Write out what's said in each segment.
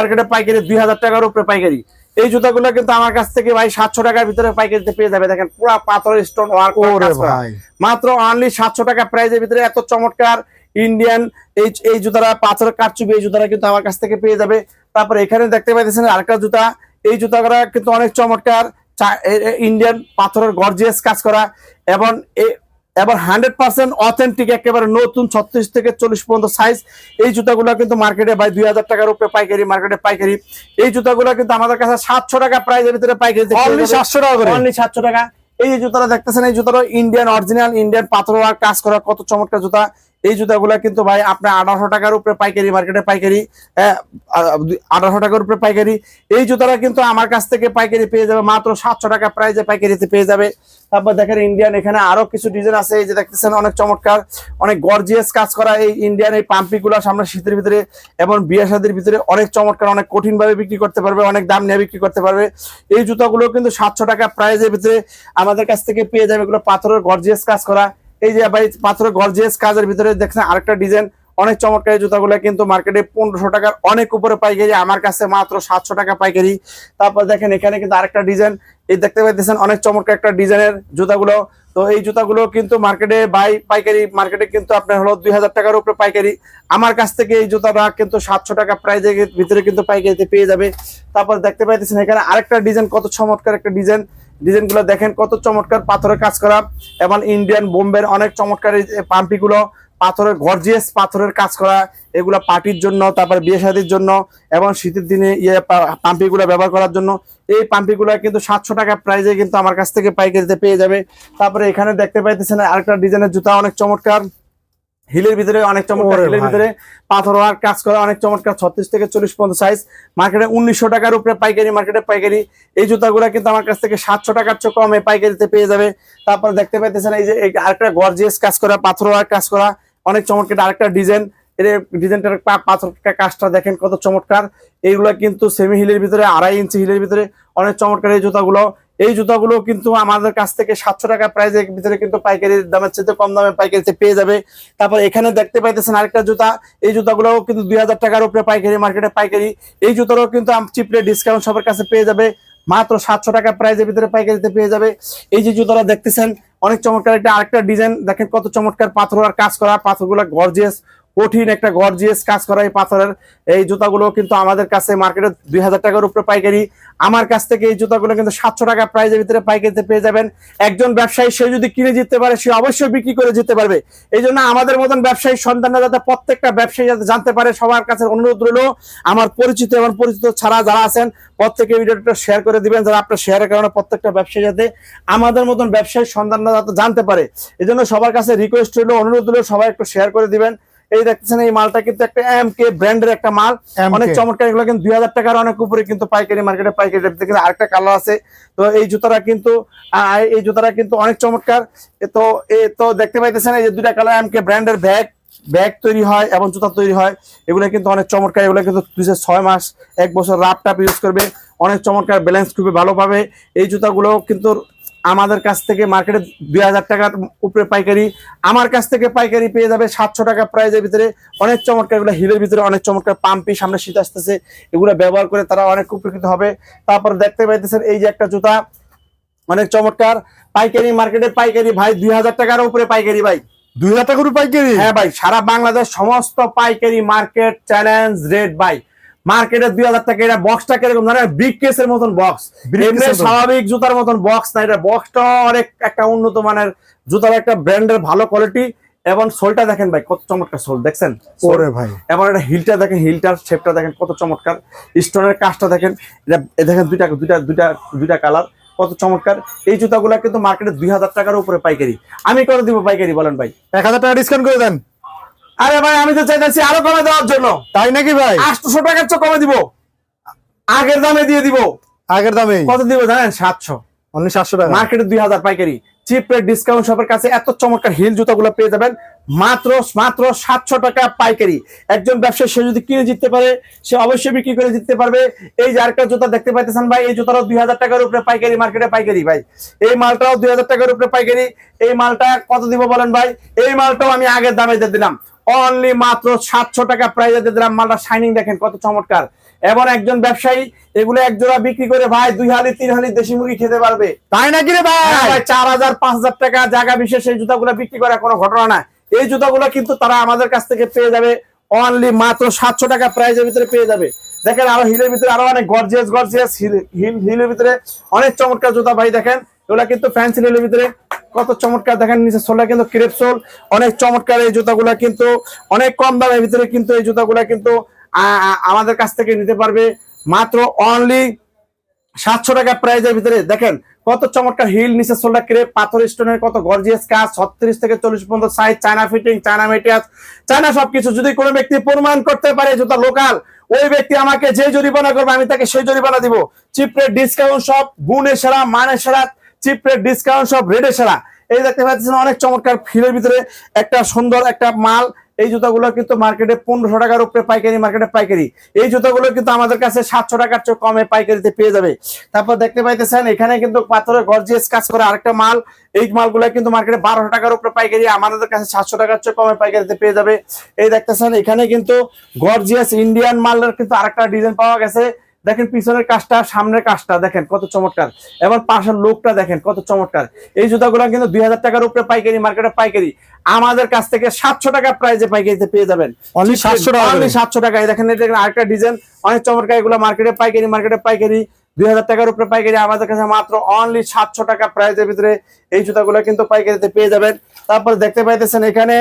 মার্কেটে পাইকারি দুই হাজার টাকার উপরে পাইকারি। এই জুতাগুলো কিন্তু আমার কাছ থেকে ভাই সাতশো টাকার ভিতরে পাইকারিতে পেয়ে যাবে। দেখেন পুরো পাথরের স্টোন ওয়ার্ক মাত্র অনলি সাতশো টাকা প্রাইজের ভিতরে। এত চমৎকার ইন্ডিয়ান এই এই জুতারা পাথরের কারচুপি এই জুতারা কিন্তু আমার কাছ থেকে পেয়ে যাবে। তারপর এখানে দেখতে পাইতেছেন আরেকটা জুতা। এই জুতাগুলা কিন্তু অনেক চমৎকার। ইন্ডিয়ান পাথরের গর্জিয়াস কাজ করা। এবং এ- এবং হান্ড্রেড পার্সেন্ট অথেন্টিক একেবারে নতুন ছত্রিশ থেকে চল্লিশ পর্যন্ত সাইজ এই জুতাগুলো কিন্তু মার্কেটে ভাই দুই হাজার টাকার উপরে পাইকারি মার্কেটে পাইকারি। এই জুতাগুলো কিন্তু আমাদের কাছে সাতশো টাকা প্রাইজের ভিতরে পাইকারি সাতশো টাকা অনলি সাতশো টাকা। এই যে জুতাটা দেখতেছেন এই জুতাটা ইন্ডিয়ান অরিজিনাল ইন্ডিয়ান পাথর আর কাজ করা কত চমৎকার জুতা। এই জুতাগুলা কিন্তু ভাই আপনার আঠারোশো টাকার উপরে পাইকারি মার্কেটে পাইকারি আঠারোশো টাকার উপরে পাইকারি। এই জুতাটা কিন্তু আমার কাছ থেকে পাইকারি পেয়ে যাবে মাত্র সাতশো টাকা প্রাইজে পাইকারিতে পেয়ে যাবে। তারপর দেখেন ইন্ডিয়ান এখানে আরও কিছু ডিজাইন আছে, এই যে দেখতেছেন অনেক চমৎকার, অনেক গর্জিয়াস কাজ করা এই ইন্ডিয়ান এই পাম্পি গুলা সামনে শীতের ভিতরে এবং বিয়ে শাদির ভিতরে অনেক চমৎকার, অনেক কঠিন ভাবে বিক্রি করতে পারবে, অনেক দাম নিয়ে বিক্রি করতে পারবে। এই জুতাগুলো কিন্তু সাতশো টাকা প্রাইজের ভিতরে আমাদের কাছ থেকে পেয়ে যাবে এগুলো পাথরের গর্জিয়াস কাজ করা। এই যে ভাই, পাথরের গর্জিয়াস কাজের ভিতরে দেখছেন আরেকটা ডিজাইন অনেক চমৎকার জুতাগুলো কিন্তু মার্কেটে পনেরোশো টাকার অনেক উপরে পাইকারি, আমার কাছে মাত্র সাতশো টাকা পাইকারি। তারপর দেখেন, এখানে কিন্তু আরেকটা ডিজাইন এই দেখতে পাইতেছেন, অনেক চমৎকার একটা ডিজাইনের জুতাগুলো। তো এই জুতাগুলো কিন্তু মার্কেটে বাই পাইকারি মার্কেটে কিন্তু আপনার হলো দুই হাজার টাকার উপরে পাইকারি। আমার কাছ থেকে এই জুতাটা কিন্তু সাতশো টাকা প্রাইজের ভিতরে কিন্তু পাইকারিতে পেয়ে যাবে। তারপর দেখতে পাইতেছেন, এখানে আরেকটা ডিজাইন কত চমৎকার একটা ডিজাইন ডিজাইনগুলো দেখেন, কত চমৎকার পাথরের কাজ করা। এবং ইন্ডিয়ান বোম্বের অনেক চমৎকার এই যে পাম্পি গুলো পাথরের গর্জিয়াস পাথরের কাজ করা এগুলো পার্টির জন্য তারপর বিয়ে শাদির জন্য এবং শীতের দিনে ইয়ে পাম্পি গুলো ব্যবহার করার জন্য। এই পাম্পি গুলো কিন্তু সাতশো টাকা প্রাইজে কিন্তু আমার কাছ থেকে পাইকারিতে পেয়ে যাবে। তারপরে এখানে দেখতে পাইতেছেন আরেকটা ডিজাইনের জুতা অনেক চমৎকার। হিলের ভিতরে অনেক চমৎকার হিলের ভিতরে পাথর ওয়ার্ক কাজ করা অনেক চমৎকার ছত্রিশ থেকে চল্লিশ পর্যন্ত সাইজ মার্কেটে উনিশশো টাকার উপরে পাইকারি মার্কেটে পাইকারি। এই জুতাগুলো কিন্তু আমার কাছ থেকে সাতশো টাকার চেয়ে কমে পাইকারিতে পেয়ে যাবে। তারপর দেখতে পাইতেছেন এই যে আরেকটা গর্জিয়াস কাজ করা পাথর ওয়ার্ক কাজ করা। অনেক চমৎকার। আরেকটা ডিজাইন এর ডিজাইনটার পাথর কাজটা দেখেন কত চমৎকার। এইগুলো কিন্তু সেমি হিলের ভিতরে, আড়াই ইঞ্চি হিলের ভিতরে অনেক চমৎকার এই জুতাগুলো। এই জুতাগুলো কিন্তু আমাদের কাছ থেকে সাতশো টাকা প্রাইজের ভিতরে কিন্তু পাইকারি দামের চেয়ে কম দামে পাইকারিতে পেয়ে যাবে। তারপর এখানে দেখতে পাইতেছেন আরেকটা জুতা। এই জুতাগুলো কিন্তু দুই হাজার টাকার উপরে পাইকারি মার্কেটে পাইকারি। এই জুতারও কিন্তু চিপরে ডিসকাউন্ট সবার কাছে পেয়ে যাবে। মাত্র সাতশো টাকা প্রাইজের ভিতরে পাইকারিতে পেয়ে যাবে। এই যে জুতোটা দেখতেছেন, অনেক চমৎকার এটা আরেকটা ডিজাইন দেখেন কত চমৎকার পাথর আর কাজ করা, পাথরগুলো গর্জিয়াস কঠিন একটা গর্জিয়াস কাজ করা এই পাথরের। এই জুতাগুলো কিন্তু আমাদের কাছে মার্কেটে দুই হাজার টাকার উপরে পাইকারি। আমার কাছ থেকে এই জুতাগুলো কিন্তু সাতশো টাকা প্রাইজের ভিতরে পাইকারিতে পেয়ে যাবেন। একজন ব্যবসায়ী, সে যদি কিনে জিততে পারে, সে অবশ্যই বিক্রি করে যেতে পারবে। এই জন্য আমাদের মতন ব্যবসায়ী সন্তানরা যাতে প্রত্যেকটা ব্যবসায়ী যাতে জানতে পারে, সবার কাছে অনুরোধ রইল, আমার পরিচিত এবং পরিচিত ছাড়া যারা আছেন প্রত্যেকে ভিডিওটা শেয়ার করে দিবেন, যারা আপনার শেয়ারের কারণে প্রত্যেকটা ব্যবসায়ী যাতে আমাদের মতন ব্যবসায়ী সন্তানরা যাতে জানতে পারে। এই জন্য সবার কাছে রিকোয়েস্ট রইল, অনুরোধ রইল, সবাই একটু শেয়ার করে দিবেন। এই দেখতেছেন এই মালটা কিন্তু একটা এম কে ব্র্যান্ডের একটা মাল। অনেক চমৎকার এগুলো কিন্তু দুই হাজার টাকার অনেক উপরে কিন্তু পাইকারি মার্কেটে পাইকারি কিন্তু আরেকটা কালার আছে। তো এই জুতাটা কিন্তু এই জুতাটা কিন্তু অনেক চমৎকার। তো এ তো দেখতে পাইতেছেন এই যে দুইটা কালার এম কে ব্র্যান্ডের ব্যাগ ব্যাগ তৈরি হয় এবং জুতা তৈরি হয়। এগুলো কিন্তু অনেক চমৎকার এগুলো কিন্তু দুই ছয় মাস এক বছর রাপ টাপ ইউজ করবে। অনেক চমৎকার ব্যালেন্স খুবই ভালো পাবে। এই জুতাগুলো কিন্তু আমাদের কাছ থেকে মার্কেটে দুই হাজার টাকার উপরে পাইকারি আমার কাছ থেকে পাইকারি পেয়ে যাবে সাতশো টাকা প্রাইজের ভিতরে। অনেক চমৎকার এগুলো হিলের ভিতরে অনেক চমৎকার পাম্পি সামনে শীত আসতেছে এগুলো ব্যবহার করে তারা অনেক উপকৃত হবে। তারপর দেখতে পাইতেছেন এই যে একটা জুতা অনেক চমৎকার। পাইকারি মার্কেটে পাইকারি ভাই দুই হাজার টাকার উপরে পাইকারি ভাই। দুই হাজার টাকা করে পাইকারি? হ্যাঁ ভাই সারা বাংলাদেশ সমস্ত পাইকারি মার্কেট চ্যালেঞ্জ রেট ভাই। মার্কেটে দুই হাজার টাকা এটা বক্সটা কীরকম জানেন? বিগ কেসের মতন। বক্স। স্বাভাবিক জুতার মতন বক্স না এটা বক্সটা অনেক একটা উন্নত মানের জুতার একটা ব্র্যান্ডের ভালো কোয়ালিটি এবং সোলটা দেখেন ভাই কত চমৎকার সোল দেখছেন? ওরে ভাই। এবং এটা হিলটা দেখেন হিলটার শেপটা দেখেন কত চমৎকার। স্টোনের কাজটা দেখেন এটা দেখেন দুইটা দুইটা দুইটা দুইটা কালার কত চমৎকার। এই জুতাগুলা কিন্তু মার্কেটে দুই হাজার টাকার উপরে পাইকারি। আমি করে দিব পাইকারি বলেন ভাই। এক হাজার টাকা ডিসকাউন্ট করে দেন। আরে ভাই আমি তো চাইতেছি আরও কমে দেওয়ার জন্য। তাই নাকি ভাই? আটশো টাকার চেয়ে কমে দিব। আগের দামে দিয়ে দিব। আগের দামে কত দিব জানেন? সাতশো। অনলি সাতশো টাকা। মার্কেটে দুই হাজার পাইকারি। চিপ রেট ডিসকাউন্ট শপের কাছে এত চমৎকার হিল জুতাগুলো পেয়ে যাবেন। মাত্র মাত্র সাতশো টাকা পাইকারি। একজন ব্যবসায়ী সে যদি কিনে জিততে পারে সে অবশ্যই বিক্রি করে জিততে পারবে। এই যে আরেকটা জুতা দেখতে পাইতেছেন ভাই এই জুতাটাও দুই হাজার টাকার উপরে পাইকারি মার্কেটে পাইকারি ভাই। এই মালটাও দুই হাজার টাকার উপরে পাইকারি। এই মালটা কত দিব বলেন ভাই? এই মালটাও আমি আগের দামে দিয়ে দিলাম। অনলি মাত্র সাতশো টাকা প্রাইজে দিয়ে দিলাম। মালটা শাইনিং দেখেন কত চমৎকার। এবং একজন ব্যবসায়ী এগুলো এক জোড়া বিক্রি করে ভাই দুই হালি তিন হালি দেশি মুরগি খেতে পারবে। তাই নাকি রে ভাই? হ্যাঁ চার হাজার পাঁচ হাজার টাকা জায়গা বিশেষ এই জুতাগুলো বিক্রি করা কোনো ঘটনা না এই জুতাগুলো কিন্তু তারা আমাদের কাছ থেকে পেয়ে যাবে। অনলি মাত্র সাতশো টাকা প্রাইজের ভিতরে পেয়ে যাবে। দেখেন আরও হিলের ভিতরে আরও অনেক গর্জিয়াস গর্জিয়াস হিল- হিলের ভিতরে অনেক চমৎকার জুতা ভাই দেখেন। এগুলা কিন্তু ফ্যান্সি হিলের ভিতরে। কত চমৎকার দেখেন নিচে সোলটা কিন্তু ক্রেপ সোল। অনেক চমৎকার এই জুতাগুলা কিন্তু, অনেক কম দামের ভিতরে কিন্তু এই জুতাগুলা কিন্তু আমাদের কাছ থেকে নিতে পারবে। মাত্র অনলি সাতশো টাকা প্রাইজের ভিতরে। দেখেন, কত চমৎকার হিল নিচে সোল্ডার ক্রেপ, পাথর স্টোনের কত গর্জিয়াস কাজ, ছত্রিশ থেকে চল্লিশ পর্যন্ত size China fitting China material China সবকিছু। যদি কোনো ব্যক্তি প্রমাণ করতে পারে জুতা লোকাল ওই ব্যক্তি আমাকে যে জরিমানা করবে, আমি তাকে সেই জরিমানা দিব। চিপ ডিসকাউন্ট সব গুণে সেরা মানে সেরা চিপ রেট ডিসকাউন্ট সব রেডে সেরা। এই দেখতে পাচ্ছেন অনেক চমৎকার ফিলের ভিতরে একটা সুন্দর একটা মাল। এই জুতাগুলো কিন্তু মার্কেটে পনেরোশো টাকার উপরে পাইকারি মার্কেটে পাইকারি। এই জুতাগুলো কিন্তু আমাদের কাছে সাতশো টাকার চেয়ে কমে পাইকারিতে পেয়ে যাবে। তারপর দেখতে পাইতেছেন, এখানে কিন্তু পাথরের গর্জিয়াস কাজ করে আরেকটা মাল। এই মালগুলো কিন্তু মার্কেটে বারোশো টাকার উপরে পাইকারি, আমাদের কাছে সাতশো টাকার চেয়ে কমে পাইকারিতে পেয়ে যাবে। এই দেখতেছেন, এখানে কিন্তু গর্জিয়াস ইন্ডিয়ান মালের কিন্তু আরেকটা ডিজাইন পাওয়া গেছে। দেখেন পিছনের কাজটা সামনের কাজটা দেখেন কত চমৎকার। এবং পাশের লোকটা দেখেন কত চমৎকার। এই জুতাগুলো কিন্তু দুই হাজার টাকার উপরে পাইকারি মার্কেটে পাইকারি। আমাদের কাছ থেকে সাতশো টাকা প্রাইজে পাইকারিতে পেয়ে যাবেন। Only 700 টাকা করে। Only 700 টাকা দেখেন এটা আরেকটা ডিজাইন অনেক চমৎকার এগুলো মার্কেটে পাইকারি মার্কেটে পাইকারি। দুই হাজার টাকার উপরে পাইকারি। আমাদের কাছে মাত্র অনলি সাতশো টাকা প্রাইজের ভিতরে এই জুতাগুলো কিন্তু পাইকারিতে পেয়ে যাবেন। তারপর দেখতে পাইতেছেন এখানে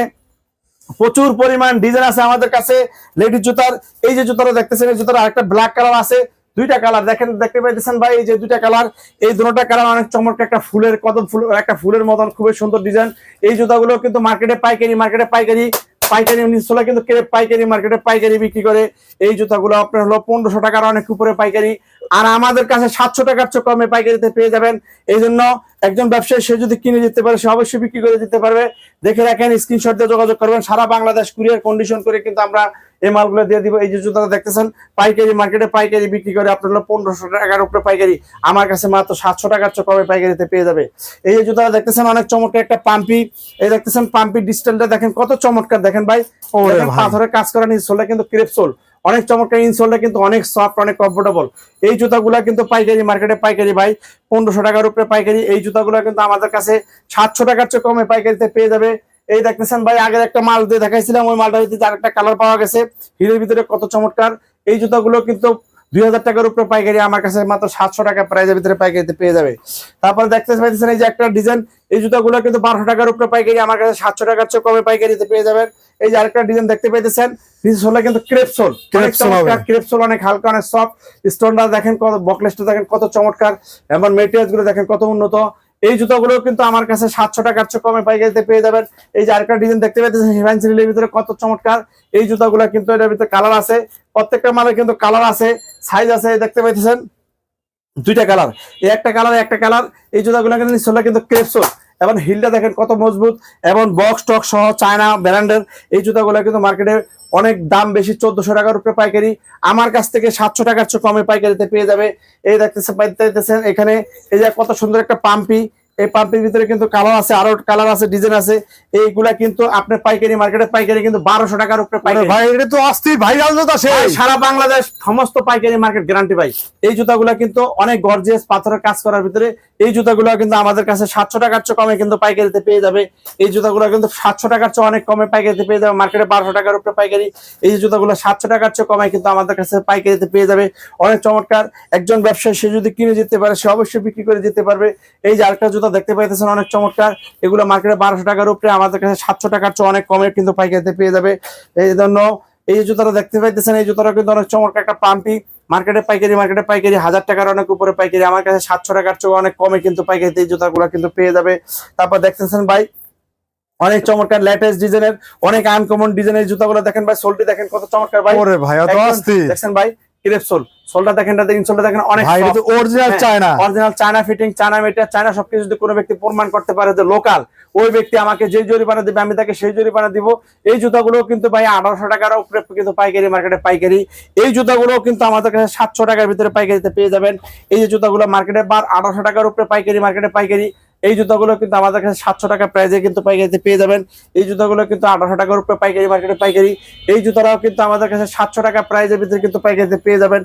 প্রচুর পরিমাণ ডিজাইন আছে আমাদের কাছে লেডিস জুতার। এই যে জুতাটা দেখতেছেন এই জুতার আরেকটা ব্ল্যাক কালার আছে। দুইটা কালার দেখেন, দেখতে পাইতেছেন ভাই, এই যে দুইটা কালার এই দুটোটা কালার অনেক চমৎকার একটা ফুলের, কদম ফুল, একটা ফুলের মতন, খুবই সুন্দর ডিজাইন এই জুতাগুলো কিন্তু মার্কেটে পাইকারি মার্কেটে পাইকারি পাইকারি নিচলা কিন্তু পাইকারি মার্কেটে পাইকারি বিক্রি করে। এই জুতাগুলো আপনার হলো পনেরোশো টাকার অনেক উপরে পাইকারি। আর আমাদের কাছে সাতশো টাকার চেয়ে কমে পাইকারিতে পেয়ে যাবেন। এই জন্য একজন ব্যবসায়ী সে যদি কিনে দিতে পারে সে অবশ্যই বিক্রি করে দিতে পারবে। দেখে রাখেন স্ক্রিনশট দিয়ে যোগাযোগ করবেন। সারা বাংলাদেশ কুরিয়ার কন্ডিশন করে কিন্তু আমরা এই মালগুলো দিয়ে দিব। এই যে জুতাটা দেখতেছেন পাইকারি মার্কেটে পাইকারি বিক্রি করে আপনার পনেরোশো টাকার উপরে পাইকারি। আমার কাছে মাত্র সাতশো টাকার চেয়ে কমে পাইকারিতে পেয়ে যাবে। এই যে জুতাটা দেখতেছেন অনেক চমৎকার একটা পাম্পি। এই দেখতেছেন পাম্পি ডিস্টেন্সটা দেখেন কত চমৎকার। দেখেন ভাই পাথরের কাজ করা নিজ সোলটা কিন্তু ক্রেপ সোল। অনেক চমৎকার ইনসোলটা কিন্তু অনেক সফট অনেক কমফোর্টেবল এই জুতাগুলো কিন্তু পাইকারি মার্কেটে পাইকারি ভাই, পনেরোশো টাকার উপরে পাইকারি। এই জুতাগুলো কিন্তু আমাদের কাছে সাতশো টাকার চেয়ে কমে পাইকারিতে পেয়ে যাবে। এই দেখতেছেন ভাই, আগের একটা মাল দিয়ে দেখাইছিলাম, ওই মালটা হচ্ছে আরেকটা কালার পাওয়া গেছে। হিরের ভিতরে কত চমৎকার। এই জুতাগুলো কিন্তু দুই হাজার টাকার উপরে পাইকারি আমার কাছে মাত্র সাতশো টাকা প্রাইজের ভিতরে পাইকারিতে পেয়ে যাবে। তারপর দেখতে পাইতেছেন এই যে একটা ডিজাইন এই জুতাগুলো কিন্তু বারোশো টাকার উপরে পাইকারি আমার কাছে সাতশো টাকার চেয়ে কমে পাইকারিতে পেয়ে যাবেন। এই যে আরেকটা ডিজাইন দেখতে পাইতেছেন সোলটা কিন্তু ক্রেপসোল। ক্রেপসোল অনেক হালকা অনেক সফট স্টোনটা দেখেন কত বকলেসটা দেখেন কত চমৎকার। এবং মেটেরিয়ালসগুলো দেখেন কত উন্নত। এই জুতাগুলো কিন্তু আমার কাছে সাতশো টাকার চেয়ে কমে পাইকারিতে পেয়ে যাবেন। এই যে আরেকটা ডিজাইন দেখতে পাইতেছেন হিমান সিরিলের ভিতরে কত চমৎকার। এই জুতাগুলো কিন্তু এটার ভিতরে কালার আছে। প্রত্যেকটা মালের কিন্তু কালার আছে সাইজ আছে, দেখতে পাইতেছেন? দুইটা কালার এই একটা কালার একটা কালার এই জুতাগুলো কিন্তু নিচতলা কিন্তু ক্রেপসোল এবং হিলটা দেখেন কত মজবুত। এবং বক্স টক সহ চায়না ব্র্যান্ডের এই জুতাগুলো কিন্তু মার্কেটে অনেক দাম বেশি, চোদ্দশো টাকার উপরে পাইকারি। আমার কাছ থেকে সাতশো টাকার চেয়ে কমে পাইকারিতে পেয়ে যাবে। এই দেখতেছে পাইতেছেন এখানে। এই যে কত সুন্দর একটা পাম্পি। এই পাম্পের ভিতরে কিন্তু কালার আছে আরও কালার আছে ডিজাইন আছে। এইগুলা কিন্তু আপনার পাইকারি মার্কেটে পাইকারি কিন্তু বারোশো টাকার উপরে পাইকারি। ভাই এটা তো অস্থির ভাইরাল জুতা সে সারা বাংলাদেশ সমস্ত পাইকারি মার্কেট গ্যারান্টি ভাই। এই জুতাগুলো কিন্তু অনেক গর্জিয়াস পাথরের কাজ করার ভিতরে। এই জুতাগুলো কিন্তু আমাদের কাছে সাতশো টাকার চেয়ে কমে কিন্তু পাইকারিতে পেয়ে যাবে। এই জুতাগুলো কিন্তু সাতশো টাকার চেয়ে অনেক কমে পাইকারিতে পেয়ে যাবে। মার্কেটে বারোশো টাকার উপরে পাইকারি। এই যে জুতাগুলো সাতশো টাকার চেয়ে কমে কিন্তু আমাদের কাছে পাইকারিতে পেয়ে যাবে। অনেক চমৎকার একজন ব্যবসায়ী সে যদি কিনে যেতে পারে সে অবশ্যই বিক্রি করে যেতে পারবে। এই যে আরেকটা জুতা দেখতে পাইতেছেন অনেক চমৎকার। এগুলো মার্কেটে বারোশো টাকার উপরে আমাদের কাছে সাতশো টাকার চেয়ে অনেক কমে কিন্তু পাইকারিতে পেয়ে যাবে। এই জন্য এই জুতাটা দেখতে পাইতেছেন এই জুতাটা কিন্তু অনেক চমৎকার একটা পাম্পি। মার্কেটে পাইকারি মার্কেটে পাইকারি হাজার টাকার অনেক উপরে পাইকারি। আমার কাছে সাতশো টাকার চেয়ে অনেক কমে কিন্তু পাইকারিতে এই জুতাগুলো কিন্তু পেয়ে যাবে। তারপর দেখতেছেন ভাই অনেক চমৎকার লেটেস্ট ডিজাইনের অনেক আনকমন ডিজাইনের জুতাগুলো। দেখেন ভাই সোলটি দেখেন কত চমৎকার ভাই। দেখছেন ভাই ক্রেপ সোল। সোলটা দেখেন দেখেন অনেক অরিজিনাল হ্যাঁ, China original China fitting China material China সবকিছু যদি কোনো ব্যক্তি প্রমাণ করতে পারে যে লোকাল ওই ব্যক্তি আমাকে যে জরিমানা দিবে আমি তাকে সেই জরিমানা দিব। এই জুতাগুলো কিন্তু ভাই আঠারোশো টাকার উপরে কিন্তু পাইকারি মার্কেটে পাইকারি। এই জুতাগুলো কিন্তু আমাদের কাছে সাতশো টাকার ভিতরে পাইকারিতে পেয়ে যাবেন। এই যে জুতাগুলো মার্কেটে বার আঠারোশো টাকার উপরে পাইকারি মার্কেটে পাইকারি। এই জুতাগুলো কিন্তু আমাদের কাছে সাতশো টাকা প্রাইজে কিন্তু পাইকারিতে পেয়ে যাবেন। এই জুতাগুলো কিন্তু আঠারোশো টাকার উপরে পাইকারি মার্কেটে পাইকারি। এই জুতারাও কিন্তু আমাদের কাছে সাতশো টাকা প্রাইজের ভিতরে কিন্তু পাইকারিতে পেয়ে যাবেন।